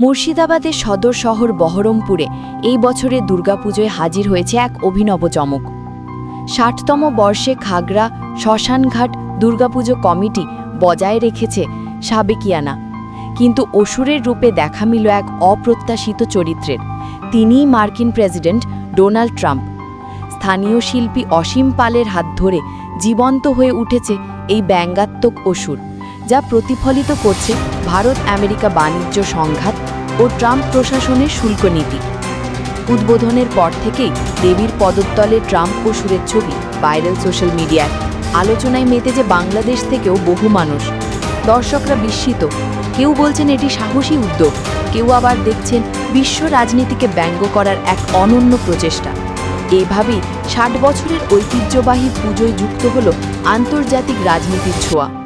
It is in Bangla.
মুর্শিদাবাদের সদর শহর বহরমপুরে এই বছরে দুর্গাপুজোয় হাজির হয়েছে এক অভিনব চমক। ষাটতম বর্ষে খাগড়া, শ্মশানঘাট দুর্গাপুজো কমিটি বজায় রেখেছে সাবেকিয়ানা। কিন্তু অসুরের রূপে দেখা মিল এক অপ্রত্যাশিত চরিত্রের। তিনিই মার্কিন প্রেসিডেন্ট ডোনাল্ড ট্রাম্প। স্থানীয় শিল্পী অসীম পালের হাত ধরে জীবন্ত হয়ে উঠেছে এই ব্যঙ্গাত্মক অসুর। যা প্রতিফলিত করছে ভারত আমেরিকা বাণিজ্য সংঘাত ও ট্রাম্প প্রশাসনের শুল্ক নীতি। উদ্বোধনের পর থেকেই দেবীর পদতলে ট্রাম্প অসুরের ছবি ভাইরাল সোশ্যাল মিডিয়ায়। আলোচনায় মেতেছে বাংলাদেশ থেকেও বহু মানুষ। দর্শকরা বিস্মিত। কেউ বলছেন এটি সাহসী উদ্যোগ, কেউ আবার দেখছেন বিশ্ব রাজনীতিকে ব্যঙ্গ করার এক অনন্য প্রচেষ্টা। এভাবেই ষাট বছরের ঐতিহ্যবাহী পুজোয় যুক্ত হল আন্তর্জাতিক রাজনীতির ছোঁয়া।